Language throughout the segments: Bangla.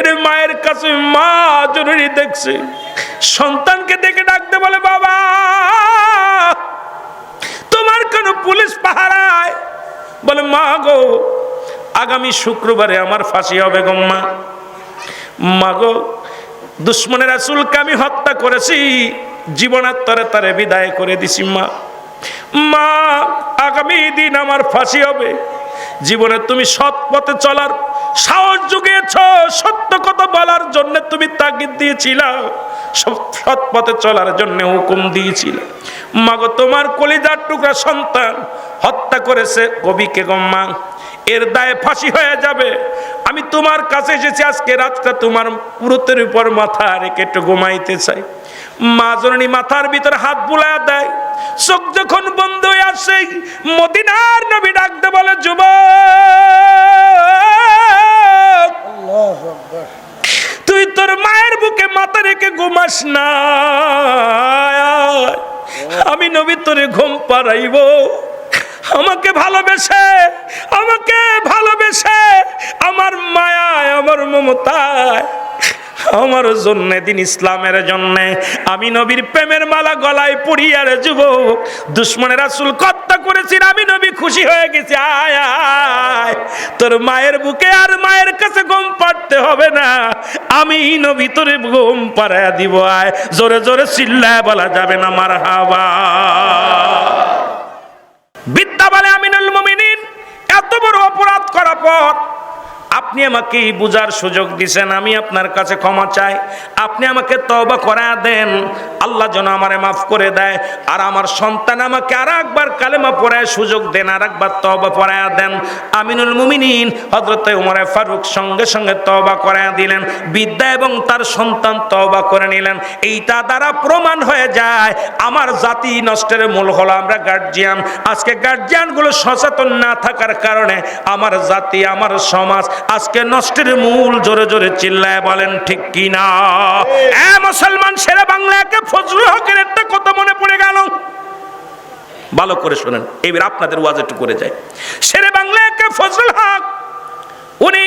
এর মায়ের কাছে মা জরুরি দেখছে। সন্তানকে দেখে ডাকতে বলে, বাবা, তোমার কেন পুলিশ পাহারায়? বলে, মা গো, আগামী শুক্রবারে আমার ফাঁসি হবে গো, মা। মা গো, দুশ্মনের রাসুলকে আমি হত্যা করেছি জীবনের তরে তরে বিদায় করে দিছি, মা। মা, আগামী দিন আমার ফাঁসি হবে। জীবনে তুমি সৎ পথে চলার সাহস জুগিয়েছ, সত্য কথা বলার জন্য তুমি তাগিদ দিয়েছিল। সৎ পথে চলার জন্য হুকুম দিয়েছিল। মাগো, তোমার কলিজার টুকরা সন্তান হত্যা করেছে কবিকে গম্মা এর দায়ে ফাঁসি হয়ে যাবে। আমি তোমার কাছে এসেছি, আজকে রাতটা তোমার পুরুতের উপর মাথা রেখে একটু ঘুমাইতে চাই। মা জননী মাথার ভিতরে হাত বুলা দেয়। চোখ যখন বন্ধ হয়ে আসে, মদিনার নবী ডাকতে বলে যুব তুই তোর মায়ের বুকে মাথা রেখে ঘুমাস না। আমি নবী তোরে ঘুম পাড়াইব। আমাকে ভালোবেসে আমাকে ভালোবেসে আমার মায়ায়, আমার মমতায় আমার জন্য, দিন ইসলামের জন্য। আমি নবীর প্রেমের মালা গলায় পড়িয়ার যুবক, দুশ্মনের আসুল কর্তা করেছি আমি নবী খুশি হয়ে গেছি। আয় তোর মায়ের বুকে আর মায়ের কাছে গম পাড়তে হবে না। আমি নবী তোরে গম পাড়ায় দিব, আয়। জোরে জোরে চিল্লায় বলা যাবে না মার হাওয়া বিদ্যা বলে আমিনুল মুমিনিন, এত বড় অপরাধ করার পর আপনি আমাকে এই বুঝার সুযোগ দিছেন, আমি আপনার কাছে ক্ষমা চাই। আপনি আমাকে তবা করা দেন। আল্লাহ যেন আমারে মাফ করে দেয়। আর আমার সন্তান আমাকে আর একবার কালেমা পড়ায় সুযোগ দেন আর একবার তবা পড়ায় দেন। আমিনুল মুমিনিন হজরত উমরে ফারুক সঙ্গে সঙ্গে তবা করায় দিলেন। বিদ্যা এবং তার সন্তান তবা করে নিলেন। এইটা দ্বারা প্রমাণ হয়ে যায়, আমার জাতি নষ্টের মূল হলো আমরা গার্জিয়ান আজকে গার্জিয়ানগুলো সচেতন না থাকার কারণে আমার জাতি, আমার সমাজ আজকে নষ্টের মূল জোরে জোরে চিল্লায় বলেন, ঠিক কি না এ মুসলমান সেরা বাংলাকে ফজলুল হকের একটা কথা মনে পড়ে গেল। ভালো করে শোনেন, এবার আপনাদের ওয়াজ একটু করে যায় সেরে বাংলাকে ফজলুল হক, উনি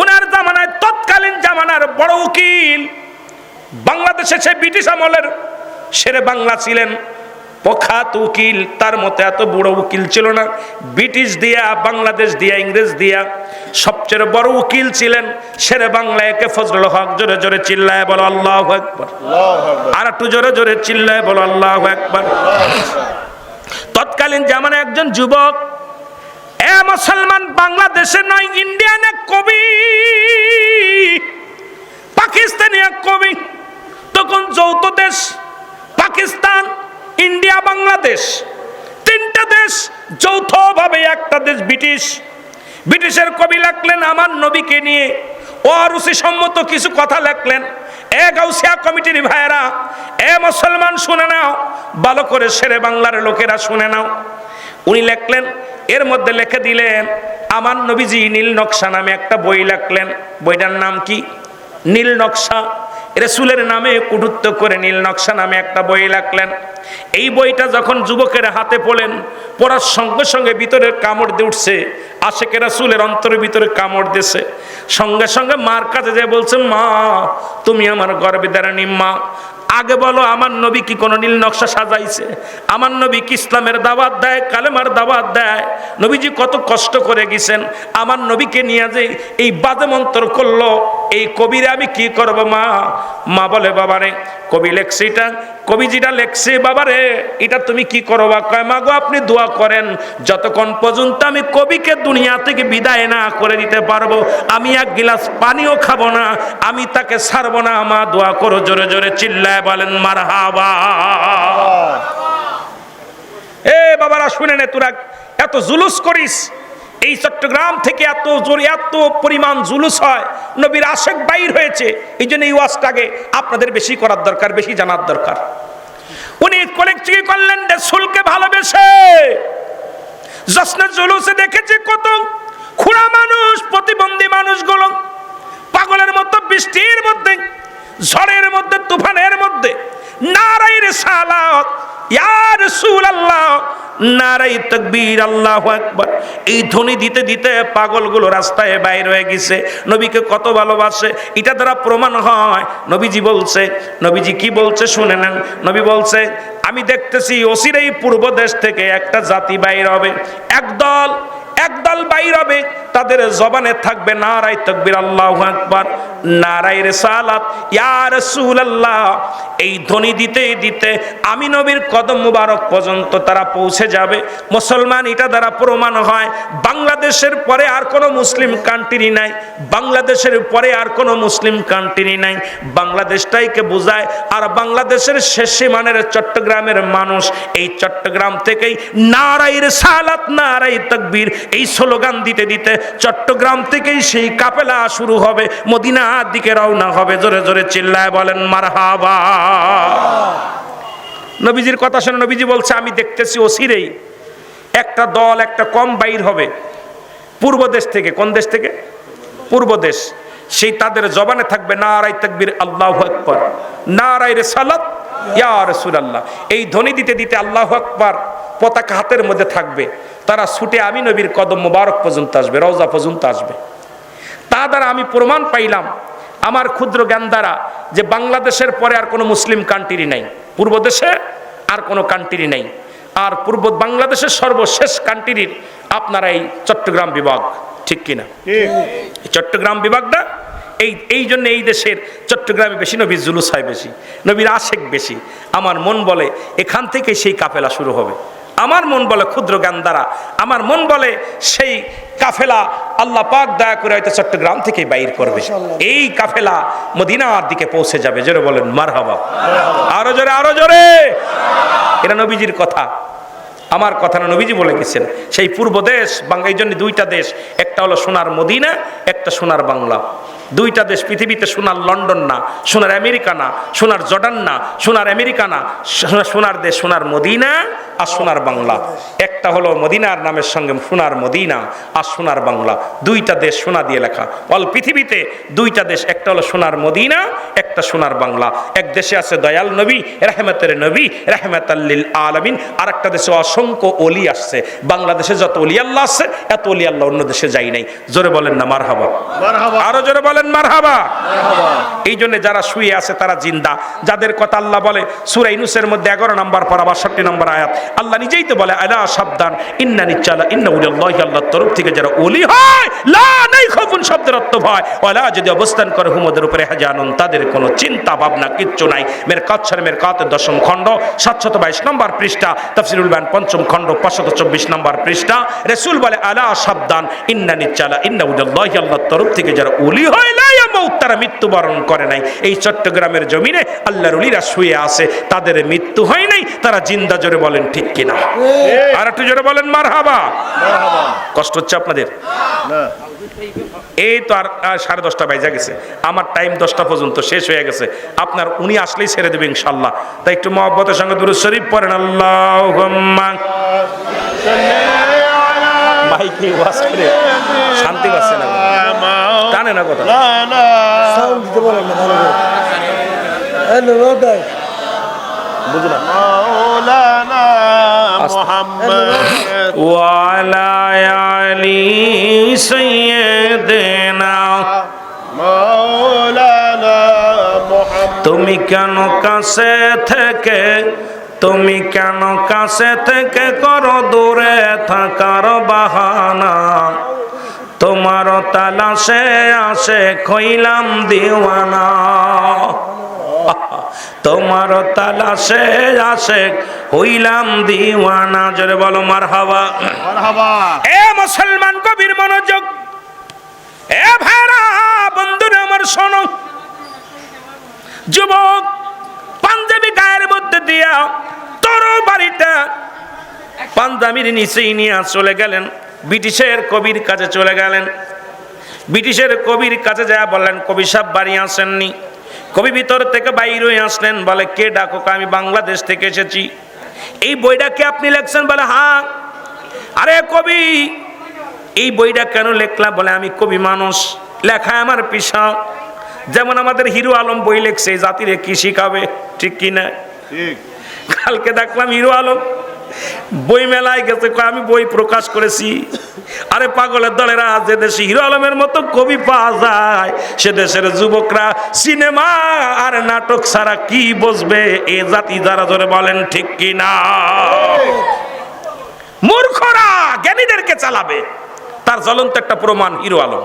উনার জামানায় তৎকালীন জামানার বড় উকিল। বাংলাদেশে সে ব্রিটিশ আমলের সেরে বাংলা ছিলেন। প্রখ্যাত উকিল তার মতো এত বড় উকিল ছিল না। ব্রিটিশ দিয়া, বাংলাদেশ দিয়া, ইংরেজ দিয়া সবচেয়ে বড় উকিল ছিলেন সেরে বাংলা একে ফজলুল হক জোরে জোরে চিল্লায় বলো, আল্লাহ একবার আর একটু জোরে জোরে চিল্লায় বলো, আল্লাহ একবার তৎকালীন জামানে একজন যুবক, এ মুসলমান, বাংলাদেশে নয়, ইন্ডিয়ান এক কবি, পাকিস্তানি এক কবি, তখন যৌথ দেশ, পাকিস্তান ইন্ডিয়া, বাংলাদেশ। তিনটা দেশ যৌথভাবে, একটা দেশ ব্রিটিশ। ব্রিটিশের কবি লিখলেন, আমার নবীকে নিয়ে। অরুচি সম্মত কিছু কথা লেখলেন। এ গাউসিয়া কমিটির ভাইয়েরা, এ মুসলমান শুনে নাও, ভালো করে সেরে বাংলার লোকেরা শুনে নাও। উনি লেখলেন, এর মধ্যে লিখে দিলেন, আমার নবীজি নীল নকশা নামে একটা বই লেখলেন। বইটার নাম কি? নীল নকশা। রসুলের নামে কুটুত্ব করে নীল নকশা নামে একটা বই লাগলেন এই বইটা যখন যুবকের হাতে পড়লেন, পড়ার সঙ্গে সঙ্গে ভিতরের কামড় দিয়ে উঠছে, আশেকের রাসুলের অন্তরের ভিতরে কামড় দিছে সঙ্গে সঙ্গে মার কাছে যে বলছে মা, তুমি আমার গর্বে দাঁড়ানি মা আগে বলো, আমার নবী কি কোনো নীল নকশা সাজাইছে? আমার নবী কি ইসলামের দাওয়াত দেয়, কালেমার দাওয়াত দেয়? নবীজি কত কষ্ট করে গেছেন। আমার নবীকে নিয়ে যে এই বাজে মন্তর করল, এই কবিরে আমি কি করব মা? মা বলে, বাবারে কবি লেখছে এটা কবি যেটা লেখছে বাবারে এটা তুমি কি করো বা কয় মা গো আপনি দোয়া করেন যতক্ষণ পর্যন্ত আমি কবিকে দুনিয়া থেকে বিদায় না করে দিতে পারব আমি এক গিলাস পানিও খাব না আমি তাকে ছাড়বো না মা দোয়া করো জোরে জোরে চিল্লায় বলেন মার হাবা এ বাবারা শুনে নে তোরা এত জুলুস করিস। এই চট্টগ্রাম থেকে এত জোর, এত পরিমাণ জুলুস হয়, নবীর আশেক বাইর হয়েছে এই জন্য এই ওয়াজটাকে আপনাদের বেশি করার দরকার, বেশি জানার দরকার। উনি কলেক্টিভ করলেন রসুলকে ভালোবেসে? জশ্নের জুলুসে দেখেছি কত খুড়া মানুষ, প্রতিবন্ধী মানুষগুলো, পাগলের মতো বৃষ্টির মধ্যে, ঝড়ের মধ্যে, তুফানের মধ্যে নারাই রে সালাত ইয়া রাসূলুল্লাহ নারাই তকবীর, আল্লাহ একবার এই ধ্বনি দিতে দিতে পাগলগুলো রাস্তায় বাইর হয়ে গেছে। নবীকে কত ভালোবাসে, এটা দ্বারা প্রমাণ হয়। নবীজি বলছে, নবীজি কি বলছে শুনে নেন। নবী বলছে, আমি দেখতেছি অসিরেই পূর্ব দেশ থেকে একটা জাতি বাইর হবে। একদল একদল বাইর হবে। তাদের জবানে থাকবে নারাই তকবির, আল্লাহ আকবার। নারাই রেসালাত, ইয়া এই ধ্বনি দিতে দিতে আমি নবীর কদম মুবারক পর্যন্ত তারা পৌঁছে যাবে। মুসলমান এটা দ্বারা প্রমাণ হয়, বাংলাদেশের পরে আর কোনো মুসলিম কান্ট্রি নাই। বাংলাদেশের পরে আর কোনো মুসলিম কান্ট্রি নাই। বাংলাদেশটাইকে বোঝায়, আর বাংলাদেশের শেষ সীমানের চট্টগ্রামের মানুষ, এই চট্টগ্রাম থেকেই নারাই রেসালাত নারাই তকবীর, এই স্লোগান দিতে দিতে চট্টগ্রাম থেকেই সেই কাপেলা শুরু হবে, মদিনার দিকে রওনা হবে। জোরে জোরে চিল্লায় বলেন, মারহাবা। নবীজির কথা শুনে নবীজি বলছে, আমি দেখতেছি অসিরেই একটা দল, একটা কম বাইর হবে। পূর্ব দেশ থেকে, কোন দেশ থেকে? পূর্ব দেশ। সেই তাদের জবানে থাকবে নারাই তাকবীর, আল্লাহ আকবর। নারাই রে সালাত ইয়া রাসূলুল্লাহ। এই ধ্বনি দিতে দিতে আল্লাহ আকবার পতাকা হাতের মধ্যে থাকবে। তারা ছুটে আমি নবীর কদম মোবারক পর্যন্ত আসবে, রওজা পর্যন্ত আসবে। তা দ্বারা আমি প্রমাণ পাইলাম আমার ক্ষুদ্র জ্ঞান দ্বারা যে বাংলাদেশের পরে আর কোনো মুসলিম কান্ট্রি নাই, পূর্ব দেশে আর কোনো কান্ট্রি নাই, আর পূর্ব বাংলাদেশের সর্বশেষ কান্ট্রির আপনারা এই চট্টগ্রাম বিভাগ, ঠিক কিনা? চট্টগ্রাম বিভাগটা এই এই জন্য এই দেশের চট্টগ্রামে বেশি নবীর জুলুস হয় বেশি, নবীর আশেক বেশি। আমার মন বলে এখান থেকে সেই কাফেলা শুরু হবে। আমার মন বলে ক্ষুদ্র জ্ঞান দ্বারা আমার মন বলে সেই কাফেলা আল্লাহ পাক দয়া করে হয়তো চট্টগ্রাম থেকে বাইর করবে। এই কাফেলা মদিনার দিকে পৌঁছে যাবে জোরে বলেন মার হবা আরও জোরে আরও জোরে। এটা নবীজির কথা। আমার কথা না নবীজি বলে গেছেন। সেই পূর্ব দেশ বাংলা এই জন্য দুইটা দেশ একটা হলো সোনার মদিনা একটা সোনার বাংলা। দুইটা দেশ পৃথিবীতে সোনার লন্ডন না সোনার আমেরিকা না সোনার জর্ডান না সোনার আমেরিকা না সোনার দেশ সোনার মদিনা আর সোনার বাংলা। একটা হলো মদিনার নামের সঙ্গে সোনার মদিনা আর সোনার বাংলা। দুইটা দেশ সোনা দিয়ে লেখা। অল পৃথিবীতে দুইটা দেশ একটা হলো সোনার মদিনা একটা সোনার বাংলা। এক দেশে আছে দয়াল নবী রাহমাতের নবী রাহমাতাল্লিল আলামিন। আর একটা দেশে অসংখ্য অলি আসছে। বাংলাদেশে যত অলি আল্লাহ আছে এত অলি আল্লাহ অন্য দেশে যাই নাই। জোরে বলেন না মার হাবা আরও জোরে বলেন। মার হাবা এই জন্য যারা শুয়ে আছে তারা জিন্দা। যাদের কথা আল্লাহ বলে সুরা ইনুসের মধ্যে এগারো নম্বর পর বাষট্টি নম্বর আয়াত। আল্লাহ নিজেই তো বলে আলা সাবধান ইন্না নিচ্চালা ইন্না উলিয়াল্লাহি আল্লাহর তরফ থেকে যারা ওলি হয় লা নাই খফুন শব্দের অর্থ ভয়। ওয়ালা যদি অবস্থান করে হুমদের উপরে হাজানুন তাদের কোনো চিন্তা ভাবনা কিচ্ছু নাই। মের কাচ্ছার মের কাতের দশম খণ্ড সাতশত বাইশ নম্বর পৃষ্ঠা তফসিরুল বান পঞ্চম খণ্ড পাঁচশত চব্বিশ নম্বর পৃষ্ঠা। রেসুল বলে আলা সাবধান ইন্না নিচ্চালা ইন্না উলিয়াল্লাহি আল্লাহর তরফ থেকে যারা ওলি হয় তারা মৃত্যুবরণ করে নাই। এই চট্টগ্রামের জমিনে আল্লাহর উলিরা শুয়ে আছে তাদের মৃত্যু হয় নাই তারা জিন্দা জোরে বলেন ঠিক কিনা? আর একটু জোরে বলেন মার হাবা কষ্ট হচ্ছে আপনাদের? এই তো আর সাড়ে দশটা বাইজা গেছে। আমার টাইম দশটা পর্যন্ত শেষ হয়ে গেছে। আপনার উনি আসলেই ছেড়ে দেবে ইনশাল্লাহ। তাই একটু মহব্বতের সঙ্গে দুরুদ শরীফ পড়েন আল্লাহ মাইকে শান্তি পাচ্ছে না। জানে না কথা। না না। সাউন্ড দিতে পারেন না ভালো করে। বুঝলাম। ওয়ালা আলী সৈয়দেনা। মাওলানা তুমি কেন কাছে থেকে তুমি কেন কাছে থেকে করো দূরে থাকার বাহানা? তোমার তালাশে আসে খইলাম দিওয়ানা। তোমার তালাশে আসে হইলাম দিওয়ানা। জোরে বলো মার হাওয়া এ মুসলমান কবির মনোযোগ। এ ভাইরা বন্ধুরা আমার শোনো। যুবক পাঞ্জাবি গায়ের মধ্যে দিয়া তোর বাড়িটা পাঞ্জাবির নিচেই নিয়ে চলে গেলেন। ব্রিটিশের কবির কাছে চলে গেলেন। ব্রিটিশের কবির কাছে যা বললেন কবি সাহেব বাড়ি আসেননি। কবি ভিতর থেকে বাইর হয়ে আসলেন বলে কে ডাকো আমি বাংলাদেশ থেকে এসেছি। এই বইটা কি আপনি লেখছেন? বলে হ্যাঁ। আরে কবি এই বইটা কেন লেখলাম বলে আমি কবি মানুষ লেখায় আমার পেশা। যেমন আমাদের হিরো আলম বই লেখছে জাতিরে কি শিখাবে? ঠিক কি না ঠিক। কালকে দেখলাম হিরো আলম বই মেলায় গেছে আমি বই প্রকাশ করেছি। আরে পাগলের দলেরা, যে দেশে হিরো আলমের মতো কবি পাওয়া যায়, সে দেশের যুবকরা সিনেমা আর নাটক ছাড়া কি বসবে? এ জাতি যারা ধরে বলেন, ঠিক কি না? মূর্খরা জ্ঞানীদেরকে চালাবে। তার জ্বলন্ত একটা প্রমাণ, হিরো আলম।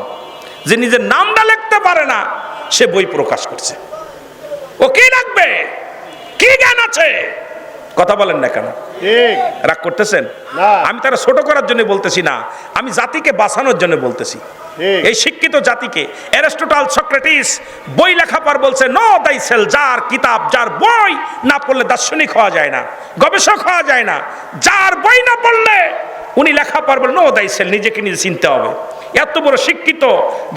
যে নিজের নামটা লিখতে পারে না, সে বই প্রকাশ করছে। ও কি রাখবে কি জ্ঞান আছে? কথা বলেন না কেন? রাগ করতেছেন? আমি তারা ছোট করার জন্য বলতেছি না। আমি জাতিকে বাঁচানোর জন্য বলতেছি। এই শিক্ষিত জাতিকে অ্যারিস্টোটাল সক্রেটিস বই লেখা পর বলছে নো দাই সেল যার কিতাব যার বই না পড়লে দার্শনিক হওয়া যায় না গবেষক হওয়া যায় না। যার বই না পড়লে উনি লেখা পর বলে নো দাই সেল নিজেকে নিজে চিনতে হবে। এত বড় শিক্ষিত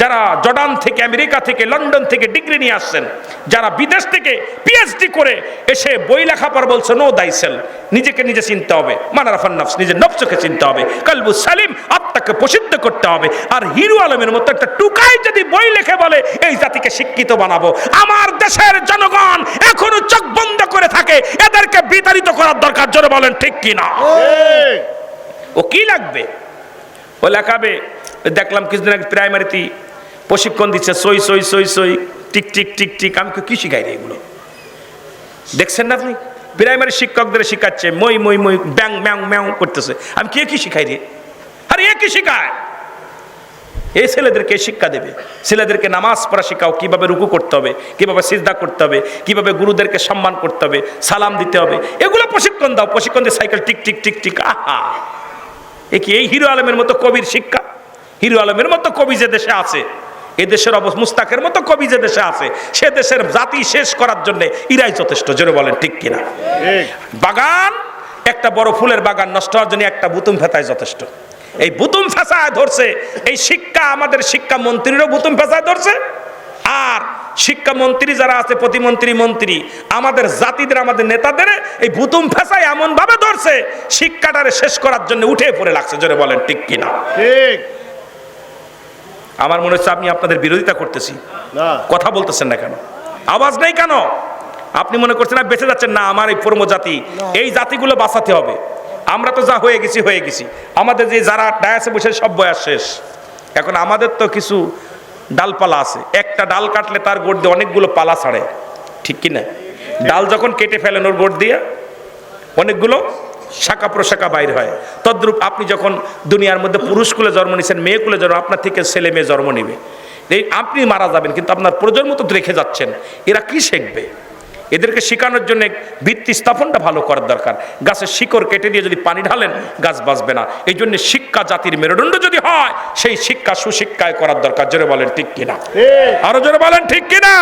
যারা জর্ডান থেকে আমেরিকা থেকে লন্ডন থেকে ডিগ্রি নিয়ে আসছেন যারা বিদেশ থেকে পিএইচডি করে এসে বই লেখা পর বলছে নো দাইসেল নিজেকে নিজে চিনতে হবে। মানারাফান নফস নিজের নফসকে চিনতে হবে। কালবু সালিম আত্মাকে প্রসিদ্ধ করতে হবে। আর হিরু আলমের মতো একটা টুকাই যদি বই লেখে বলে এই জাতিকে শিক্ষিত বানাবো। আমার দেশের জনগণ এখনও চোখ বন্ধ করে থাকে। এদেরকে বিতাড়িত করার দরকার জোরে বলেন ঠিক কিনা? ও কি লাগবে? ও লেখাবে দেখলাম কিছুদিন আগে প্রাইমারিতে প্রশিক্ষণ দিচ্ছে সই সই সই সই টিক টিক টিক টিক। আমি কই, কি শিখাই এগুলো? দেখছেন না আপনি? প্রাইমারি শিক্ষকদের শিখাচ্ছে মই মই মই ব্যাং ম্যাং ম্যাং করতেছে। আমি কে কি শিখাই রে? আরে এ কি শিখায়? এই ছেলেদেরকে শিক্ষা দেবে। ছেলেদেরকে নামাজ পড়া শেখাও কীভাবে রুকু করতে হবে কীভাবে সিজদা করতে হবে কীভাবে গুরুদেরকে সম্মান করতে হবে সালাম দিতে হবে। এগুলো প্রশিক্ষণ দাও প্রশিক্ষণ দিয়ে সাইকেল টিক টিক টিক টিক আহা! এ কি এই হিরো আলমের মতো কবির শিক্ষা? হিরো আলমের মতো কবি যে দেশে আছে এ দেশের অবস্থা মুস্তাকের মতো কবি যে দেশে আছে সে দেশের জাতি শেষ করার জন্য ইরাই যথেষ্ট জোরে বলেন ঠিক কিনা? বাগান একটা বড় ফুলের বাগান নষ্ট হওয়ার জন্য একটা বুতুম ফেতায় যথেষ্ট। এই বুতুম ফেসায় ধরছে এই শিক্ষা আমাদের শিক্ষা মন্ত্রীরও বুতুম ফেসায় ধরছে। আর শিক্ষামন্ত্রী যারা আছে প্রতিমন্ত্রী মন্ত্রী আমাদের জাতিদের আমাদের নেতাদের এই বুতুম ফেসায় এমন ভাবে ধরছে শিক্ষাটারে শেষ করার জন্য উঠে পড়ে লাগছে জোরে বলেন ঠিক কিনা? ঠিক। আমার মনে হচ্ছে আমি আপনাদের বিরোধিতা করতেছি। কথা বলতেছেন না কেন? আওয়াজ নেই কেন? আপনি মনে করছেন না বেঁচে যাচ্ছেন? না আমার এই পরম জাতি এই জাতিগুলো বাঁচাতে হবে। আমরা তো যা হয়ে গেছি হয়ে গেছি। আমাদের যে যারা ডায়াসে বসে সব বয়স শেষ। এখন আমাদের তো কিছু ডালপালা আছে। একটা ডাল কাটলে তার গোড় দিয়ে অনেকগুলো পালা ছাড়ে। ঠিক কি না ডাল যখন কেটে ফেলেন ওর গোড় দিয়ে অনেকগুলো শাখা প্রশাখা বাইর হয়। তদ্রূপ আপনি যখন দুনিয়ার মধ্যে পুরুষ কুলে জন্ম নিয়েছেন মেয়ে কুলে জন্ম আপনার থেকে ছেলে মেয়ে জন্ম নেবে। এই আপনি মারা যাবেন কিন্তু আপনার প্রজন্ম তো রেখে যাচ্ছেন। এরা কি শিখবে? এদেরকে শেখানোর জন্য ভিত্তি স্থাপনটা ভালো করার দরকার। গাছের শিকড় কেটে দিয়ে যদি পানি ঢালেন গাছ বাঁচবে না। এই জন্য শিক্ষা জাতির মেরুদণ্ড যদি হয় সেই শিক্ষা সুশিক্ষায় করার দরকার। জোরে বলেন ঠিক কিনা? আরও জোরে বলেন ঠিক কিনা?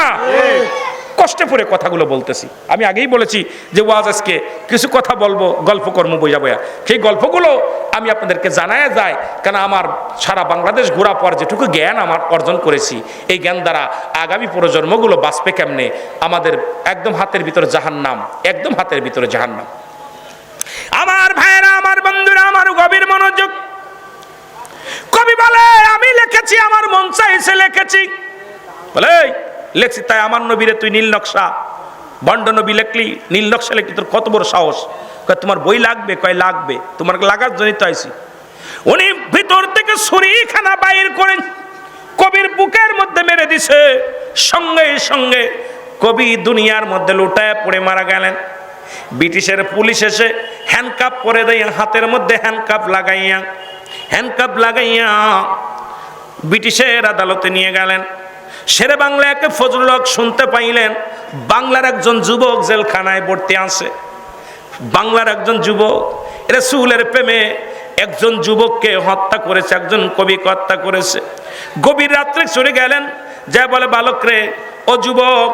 কষ্টে পড়ে কথাগুলো বলতেছি। আমি আগেই বলেছি যে ওয়াজ আজকে কিছু কথা বলব গল্প কর্ম বইয়া বইয়া। সেই গল্পগুলো আমি আপনাদেরকে জানায় যায় কেন আমার সারা বাংলাদেশ ঘোরা পর যেটুকু জ্ঞান আমার অর্জন করেছি এই জ্ঞান দ্বারা আগামী প্রজন্মগুলো বাঁচবে কেমনে? আমাদের একদম হাতের ভিতরে জাহান্নাম একদম হাতের ভিতরে জাহান্নাম। আমার ভাইয়েরা আমার বন্ধুরা আমার গভীর মনোযোগ। কবি বলে আমি লিখেছি আমার মন চাইছে লিখেছি। বলে "এই, লেখছি, তাই আমার নবীরে তুই নীল নকশা। বন্ড নবী লেখলি, নীল নকশা লেখলি, তোর কত বড় সাহস। কয়, তোমার বই লাগবে? কয়, লাগবে। তোমার লাগার জন্যই তো আইছি। উনি ভিতর থেকে ছুরিখানা বাইর করেন কবির বুকের মধ্যে মেরে দিছে। সঙ্গে সঙ্গে কবি দুনিয়ার মধ্যে লুটায় পড়ে মারা গেলেন। ব্রিটিশের পুলিশ এসে হ্যান্ডকাপ করে দেয়, হাতের মধ্যে হ্যান্ডকাপ লাগাইয়া। হ্যান্ডকাপ লাগাইয়া ব্রিটিশের আদালতে নিয়ে গেলেন। শেরে বাংলা একে ফজলুল হক শুনতে পাইলেন, বাংলার একজন যুবক জেলখানায় ভর্তি আসে বাংলার একজন যুবক, রসুলের প্রেমে একজন যুবককে হত্যা করেছে, একজন কবিকে হত্যা করেছে। গভীর রাত্রে চলে গেলেন যা বলে, বালক রে, ও যুবক,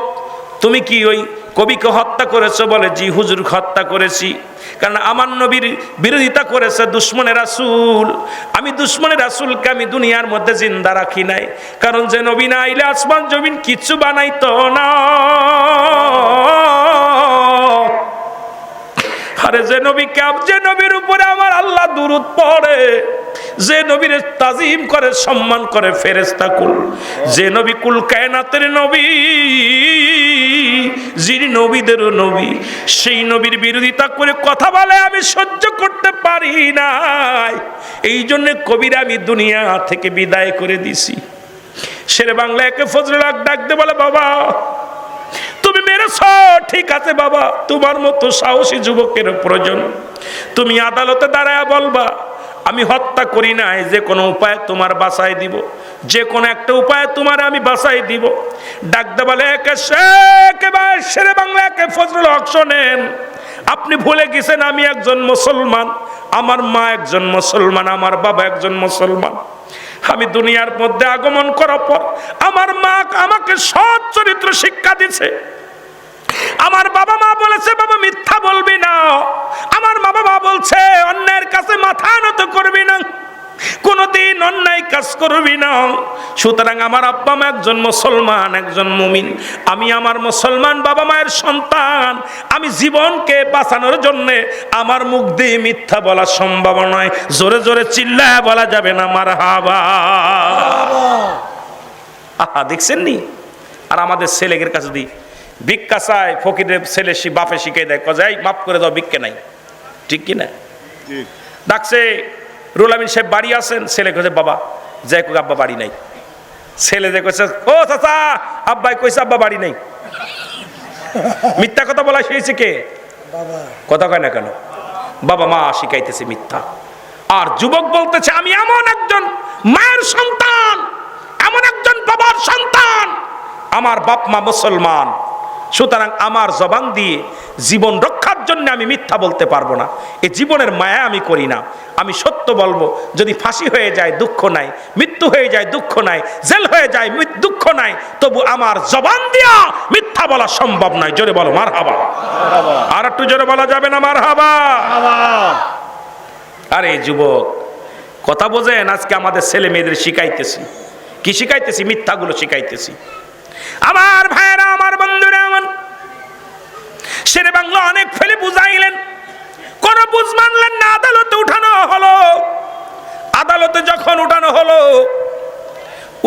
তুমি কি ওই কবিকে হত্যা করেছে বলে, জি হুজুর হত্যা করেছি। কারণ আমার নবীর বিরোধিতা করেছে দুশ্মনের রাসুল। আমি দুশ্মনের রাসুলকে আমি দুনিয়ার মধ্যে জিন্দা রাখি নাই। কারণ যে নবী না আইলে আসমান জমিন কিচ্ছু বানাইতো না। আরে যে নবী কাপ যে নবীর উপরে আমার আল্লাহ দুরুদ পড়ে। যে নবীর তাজিম করে, সম্মান করে ফেরেস্তা কুল। যে নবী কুল কায়নাতের নবী, যিনি নবীদেরও নবী, সেই নবীর বিরোধিতা করে কথা বলে আমি সহ্য করতে পারি নাই। এই জন্য কবির আমি দুনিয়া থেকে বিদায় করে দিছি। শেরে বাংলা একে ফজলুল হক ডাকতে বলে, বাবা, তুমি মেরেছ। ঠিক আছে বাবা, তোমার মতো সাহসী যুবকের প্রয়োজন। তুমি আদালতে দাঁড়ায় বলবা আমি হত্যা করি নাই, যে কোনো উপায় তোমার বাসায় দিব। যে কোনো একটা উপায় তোমার আমি বাসায় দিব। ডাকতে বলে সেরে বাংলা, একে ফজরুল হক শোনেন। আপনি ভুলে গেছেন আমি একজন মুসলমান, আমার মা একজন মুসলমান, আমার বাবা একজন মুসলমান। আমি দুনিয়ার মধ্যে আগমন করার পর আমার মা আমাকে সৎ চরিত্র শিক্ষা দিছে। আমার বাবা মা বলেছে বাবা মিথ্যা বলবি না। আমার বাবা মা বলছে অন্যায়ের কাছে মাথা নত করবি না। কোনদিন অন্যায় কাজ করবি না। সুতরাং আমার আব্বা মা একজন মুসলমান একজন মুমিন। আমি আমার মুসলমান বাবা মায়ের সন্তান। আমি জীবনকে বাঁচানোর জন্য আমার মুখ দিয়ে মিথ্যা বলা সম্ভব নয়। জোরে জোরে চিল্লায় বলা যাবে না আমার হাবা আহা দেখছেন নি আর আমাদের ছেলেদের কাছে দিই ভিক্ষা চায় ফকিরের ছেলে সি বাপে শিখে দেয় কজাই মাফ করে দাও ভিক্ষে নাই। ঠিক কি না? ডাকছে রুল আমিন সাহেব বাড়ি আছেন? ছেলে কইছে বাবা। যাই কোক আব্বা বাড়ি নাই। ছেলে যে কইছে ও চাচা আব্বাই কইছে আব্বা বাড়ি নাই। মিথ্যা কথা বলা শিখেছে কে? বাবা। কথা কয় না কেন? বাবা মা শিখাইতেছে মিথ্যা। আর যুবক বলতেছে আমি এমন একজন মায়ের সন্তান এমন একজন বাবার সন্তান আমার বাপ মা মুসলমান। সুতরাং আমার জবান দিয়ে জীবন রক্ষার জন্য আমি মিথ্যা বলতে পারব না। এই জীবনের মায়া আমি করি না। আমি সত্য বলব, যদি ফাঁসি হয়ে যায়, দুঃখ নাই। মৃত্যু হয়ে যায়, দুঃখ নাই। জেল হয়ে যায় দুঃখ নাই। তবু আমার জবান দিয়া মিথ্যা বলা সম্ভব নয়। জোরে বলো মার হাবা আর একটু জোরে বলা যাবে না মার হাবা আরে যুবক, কথা বোঝেন, আজকে আমাদের ছেলে মেয়েদের শিখাইতেছি। কি শিখাইতেছি? মিথ্যাগুলো শিখাইতেছি। আমার ভাইয়েরা, আমার বন্ধুরা আমার শেরে বাংলা অনেক ফেলে বুঝাইলেন। কোন বুঝ মানলেন না, আদালতে উঠানো হলো। আদালতে যখন উঠানো হলো,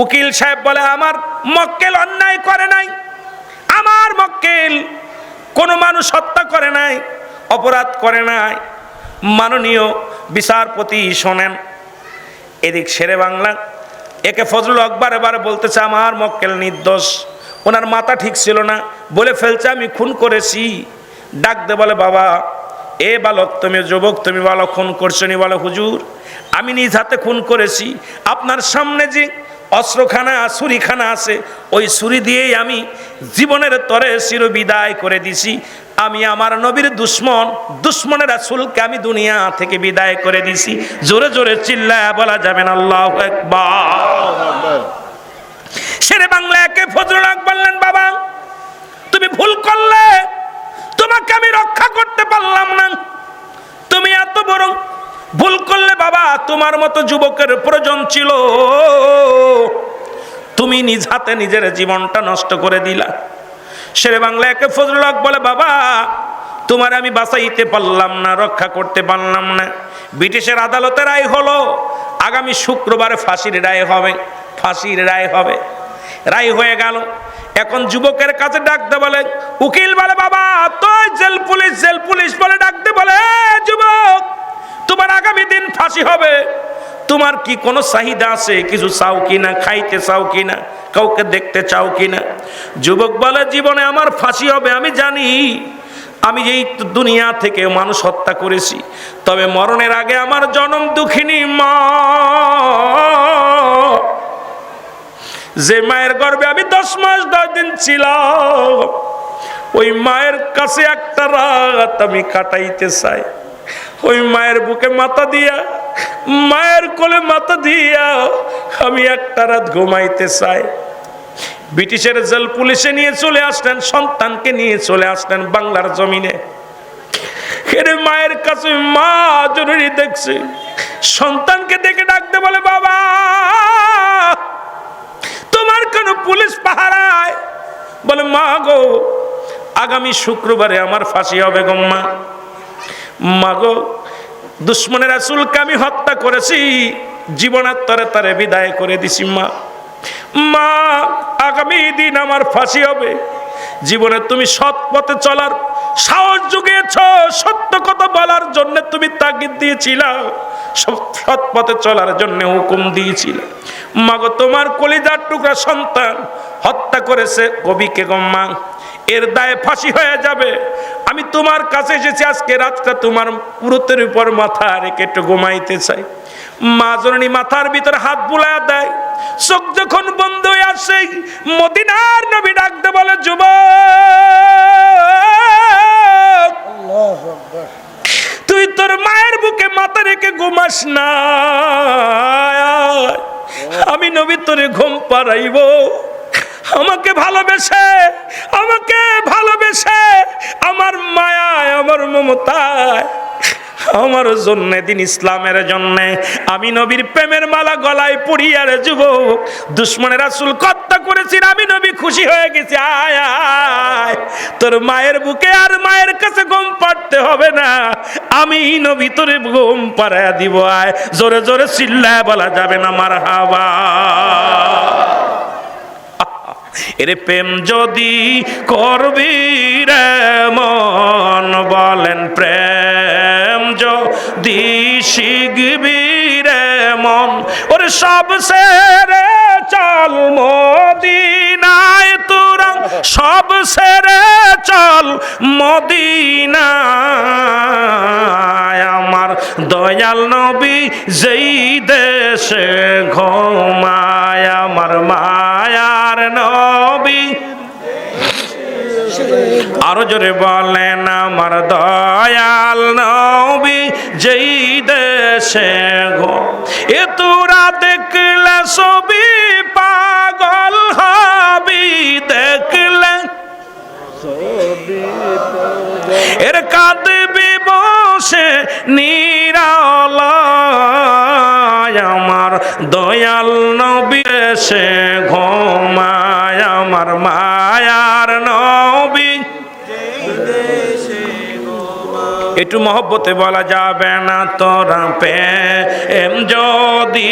উকিল সাহেব বলে, আমার মক্কেল অন্যায় করে নাই। আমার মক্কেল কোনো মানুষ হত্যা করে নাই, অপরাধ করে নাই। মাননীয় বিচারপতি শোনেন। এদিক শেরে বাংলা একে ফজলুল আকবর এবারে বলতেছে, আমার মক্কেল নির্দোষ। ওনার মাথা ঠিক ছিল না। বলে ফেলছে, আমি খুন করেছি। ডাক দে বলে, বাবা, এ বালক তুমি, যুবক তুমি বলো খুন করছ নি? বলো, হুজুর, আমি নিজ হাতে খুন করেছি। আপনার সামনে যে অস্ত্রখানা, ছুরিখানা আছে, ওই ছুরি দিয়েই আমি জীবনের তরে চির বিদায় করে দিছি। আমি আমার নবীর দুশ্মন, দুশ্মনের রাসূলকে আমি দুনিয়া থেকে বিদায় করে দিছি। জোরে জোরে চিল্লায় বলা যাবে না, আল্লাহ শেরে বাংলা একে ফজলুল হক বললেন, বাবা, তুমি ভুল করলে, তোমাকে আমি রক্ষা করতে পারলাম না। তুমি এত বড় ভুল করলে, বাবা, তোমার মতো যুবকের প্রয়োজন ছিল। তুমি নিজ হাতে নিজের জীবনটা নষ্ট করে দিলা। শেরে বাংলা একে ফজলুল হক বলে, বাবা, তোমার আমি বাঁচাইতে পারলাম না, রক্ষা করতে পারলাম না। ব্রিটিশের আদালতের রায় হলো, আগামী শুক্রবারে ফাঁসির রায় হবে, ফাঁসির রায় হবে। রায় হয়ে গেল। এখন যুবকের কাছে ডাকতে বলে, উকিল বলে, বাবা তো জেল পুলিশ জেল পুলিশ বলে ডাকতে বলে যুবক, তোমার আগামী দিন ফাঁসি হবে। তোমার কি কোনো চাহিদা আছে? কিছু চাও কিনা? খাইতে চাও কিনা? কাউকে দেখতে চাও কিনা? যুবক বলে, জীবনে আমার ফাঁসি হবে, আমি জানি। আমি এই দুনিয়া থেকে মানুষ হত্যা করেছি। তবে মরণের আগে আমার জনম দুঃখিনী মা। যে মায়ের গর্ভে আমি দশ মাস দশ দিন ছিলাম, ওই মায়ের কাছে একটা রাত আমি কাটাইতে চাই। ওই মায়ের বুকে মাথা দিয়া, মায়ের কোলে মাথা দিয়া আমি একটা রাত ঘুমাইতে চাই। ব্রিটিশের জেল পুলিশে নিয়ে চলে আসলেন, সন্তানকে নিয়ে চলে আসলেন বাংলার জমিনে। এরে মায়ের কাছে মা জরুরি দেখছে। সন্তানকে দেখে ডাকতে বলে, বাবা, তোমার কেন পুলিশ পাহারায়? বলে, মা গো, আগামী শুক্রবারে আমার ফাঁসি হবে গো মা মা গো দুশ্মনের আসুলকে আমি হত্যা করেছি জীবনের তরে বিদায় করে দিছি, মা। মা, আগামী দিন আমার ফাঁসি হবে। জীবনে তুমি সৎ পথে চলার সাহস জুগিয়েছ, সত্য কথা বলার জন্য তুমি তাগিদ দিয়েছিল, সৎ পথে চলার জন্য হুকুম দিয়েছিল। মাগো, তোমার কলিজার টুকরা সন্তান হত্যা করেছে কবিকে গম্মা এর দায়ে ফাঁসি হয়ে যাবে। আমি তোমার কাছে এসেছি, আজকে রাতটা তোমার পুরোতের উপর মাথা রেখে একটু ঘুমাইতে চাই। মা জননী মাথার ভিতরে হাত বুলা দেয়। চোখ যখন বন্ধ হয়ে আসে, মদিনার নবী ডাকতে বলে যুব তুই তোর মায়ের বুকে মাথা রেখে ঘুমাস না। আমি নবী তোরে ঘুম পাড়াইব। আমাকে ভালোবেসে আমাকে ভালোবেসে, আমার মায়ায়, আমার মমতায়, আমার জন্য, দিন ইসলামের জন্য, আমি নবীর প্রেমের মালা গলায় পড়িয়ার যুবক, দুশ্মনের রাসুল কত্তা করেছি আমি নবী খুশি হয়ে গেছি, আয় আয়। তোর মায়ের বুকে আর মায়ের কাছে গম পাড়তে হবে না, আমি নবী তোরে গম পাড়ায় দিব, আয়। জোরে জোরে, চিল্লায় বলা যাবে না মার হাওয়া এরে প্রেম যদি করবি রে মন, বলেন প্রেম যদি শিখবি রে মন। ওর সব সেরে চল মদিনায় তোরা সব সেরে চল মদিনায়। আমার দয়াল নবী যেই দেশে ঘুমায়, আমার মায়ার নবী আরও জোরে বলেন, আমার দয়াল নবী যেই দেশে গো এ তোরা দেখলে ছবি সে ঘুমায় আমার মায়ার নবী। একটু মহব্বতে বলা যাবে না তোরা পে এম যদি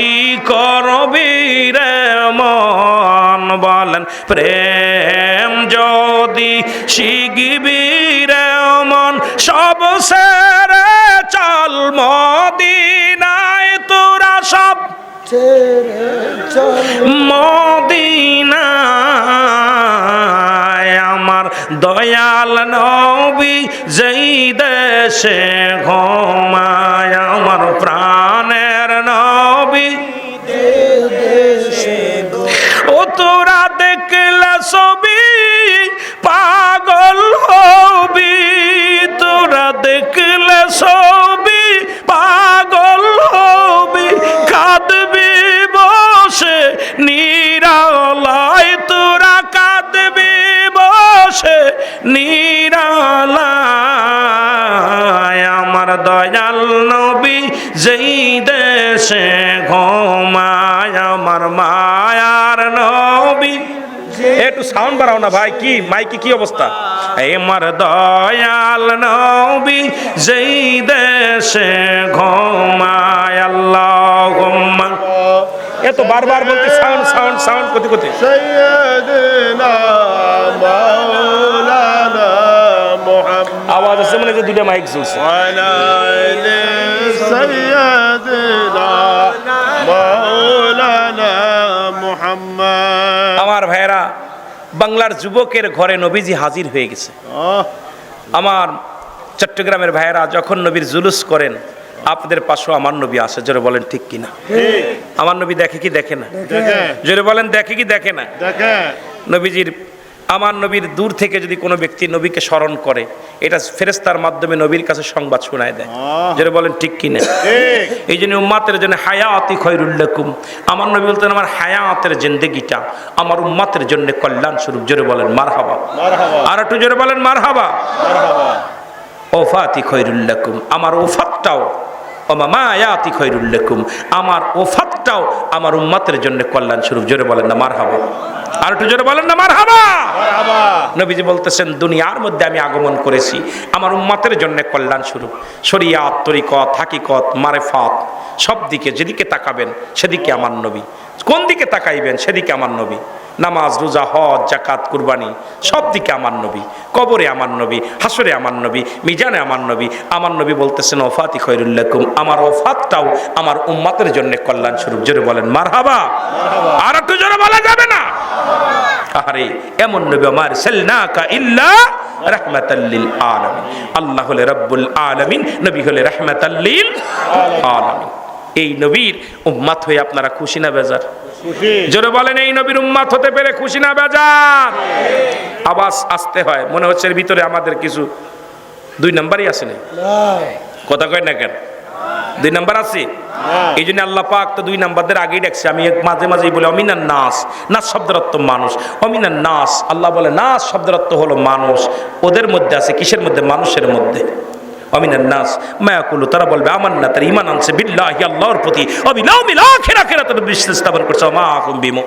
করবি রে মন বলেন, প্রেম যদি শিখবি রে মন, সব সেরে চল মদিনায়, তোরা সব ছেড়ে আমার দয়াল নবী যেই দেশে ঘুমায়, আমার প্রাণের নবী। ও তোরা দেখলে ছবি, পাগল হবি। তোরা দেখলে ছবি বসে, নিরালায় তোরা কাঁদবি বসে, নিরালায় আমার দয়াল নবী যেই দেশে ঘুমায় আমার মায়ার নবী। একটু সাউন্ড বাড়াও না ভাই, কি, মাইকে কি অবস্থা? আমার দয়াল নবী যেই দেশে ঘুমায় এত তো বারবার বলতে সাউন্ড সাউন্ড সাউন্ড কতি কতি আওয়াজ আছে মানে যে দুটো মাইক চলছে আমার ভাইরা বাংলার যুবকের ঘরে নবীজি হাজির হয়ে গেছে। আমার চট্টগ্রামের ভাইরা যখন নবীর জুলুস করেন আপনাদের পাশেও আমার নবী আসে জোরে বলেন ঠিক কিনা? আমার নবী দেখে কি দেখে না? জোরে বলেন দেখে কি দেখে না? নবীজির আমার নবীর দূর থেকে যদি কোনো ব্যক্তি নবীকে স্মরণ করে এটা ফেরেস্তার মাধ্যমে নবীর কাছে সংবাদ শোনায় দেয়। যেটা বলেন ঠিক কিনা? এই জন্য উম্মাতের জন্য হায়াতি খৈরুল্লাকুম আমার নবী বলতেন আমার হায়াতের জেন্দেগিটা আমার উম্মাতের জন্য কল্যাণ স্বরূপ। জোরে বলেন মার হাবা আর একটু জোরে বলেন মার হাবা মারহাবা। ওফাতি খৈরুল্লাকুম আমার ওফাতটাও মায়াতি খৈরুল্লেকুম আমার ওফাতটাও আমার উম্মাতের জন্য কল্যাণ স্বরূপ জোরে বলেন না মার হাবা আর একটু জোরে বলেন না মার হাবা নবীজি বলতেছেন দুনিয়ার মধ্যে আমি আগমন করেছি। আমার উম্মাতের জন্য কল্যাণ স্বরূপ। শরিয়াত তরিকত হাকিকত মারেফাত সব দিকে যেদিকে তাকাবেন সেদিকে আমার নবী। কোন দিকে তাকাইবেন সেদিকে আমার নবী। নামাজ রোজা হজ জাকাত কুরবানি সব দিকে আমার নবী। কবরে আমার নবী হাসরে আমার নবী মিজানে আমার নবী। আমার নবী বলতেছেন ওফাতি খৈরুল্লাকুম আমার ওফাতটাও আমার উম্মাতের জন্য কল্যাণ স্বরূপ। জোরে বলেন মারহাবা। আর একটু জোরে বলা যাবে না? আরে এমন নবী আমার সাল্লাকা ইল্লা রাহমাতাল্লিল আলামিন। আল্লাহ হলে রব্বুল আলামিন নবী হলে রাহমাতাল্লিল আলামিন। এই নবীর উম্মাত হয়ে আপনারা খুশি না বেজার? জোরে বলেন এই নবীর উম্মাত হতে পেরে খুশি না বেজার? আওয়াজ আসতে হয় মনে হচ্ছে এর ভিতরে আমাদের কিছু দুই নাম্বারই আছে না না। কথা কয় না কেন? দুই নাম্বার আছে? এই জন্য আল্লাহ পাক তো দুই নাম্বারদের আগেই ডাকছে। আমি মাঝে মাঝেই বলে অমিনার নাস নাস শব্দের অর্থ মানুষ অমিনার নাস। আল্লাহ বলে নাস শব্দের অর্থ হলো মানুষ। ওদের মধ্যে আছে কিসের মধ্যে? মানুষের মধ্যে। অমিনার নাস মায়াকুলু তারা বলবে আমার না তার ইমান আনছে বিল্লাহি আল্লাহর প্রতি। খেরা খেরা তাদের বিশ্বাস স্থাপন করছে মা বিমো